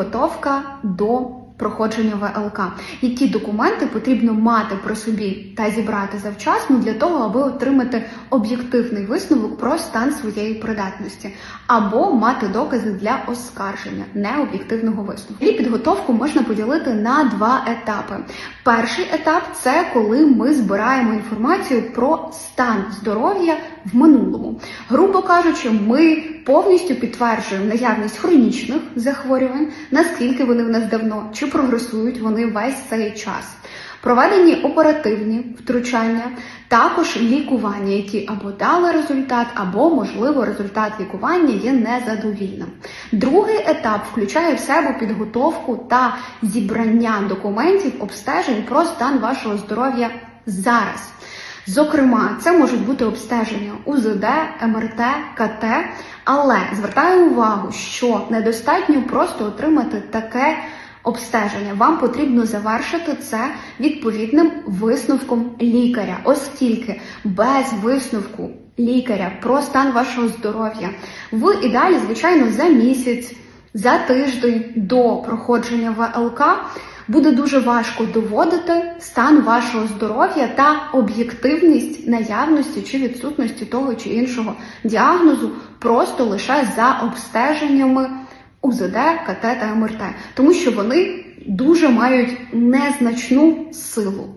підготовка до проходження ВЛК. Які документи потрібно мати при собі та зібрати завчасно для того, аби отримати об'єктивний висновок про стан своєї придатності, або мати докази для оскарження необ'єктивного висновку. І підготовку можна поділити на два етапи. Перший етап це коли ми збираємо інформацію про стан здоров'я в минулому. Грубо кажучи, ми повністю підтверджуємо наявність хронічних захворювань, наскільки вони в нас давно, чи прогресують вони весь цей час. Проведені оперативні втручання, також лікування, які або дали результат, або, можливо, результат лікування є незадовільним. Другий етап включає в себе підготовку та зібрання документів обстежень про стан вашого здоров'я зараз. Зокрема, це можуть бути обстеження УЗД, МРТ, КТ, але звертаю увагу, що недостатньо просто отримати таке обстеження. Вам потрібно завершити це відповідним висновком лікаря, оскільки без висновку лікаря про стан вашого здоров'я в ідеалі, звичайно, за місяць, за тиждень до проходження ВЛК буде дуже важко доводити стан вашого здоров'я та об'єктивність наявності чи відсутності того чи іншого діагнозу просто лише за обстеженнями УЗД, КТ та МРТ, тому що вони дуже мають незначну силу.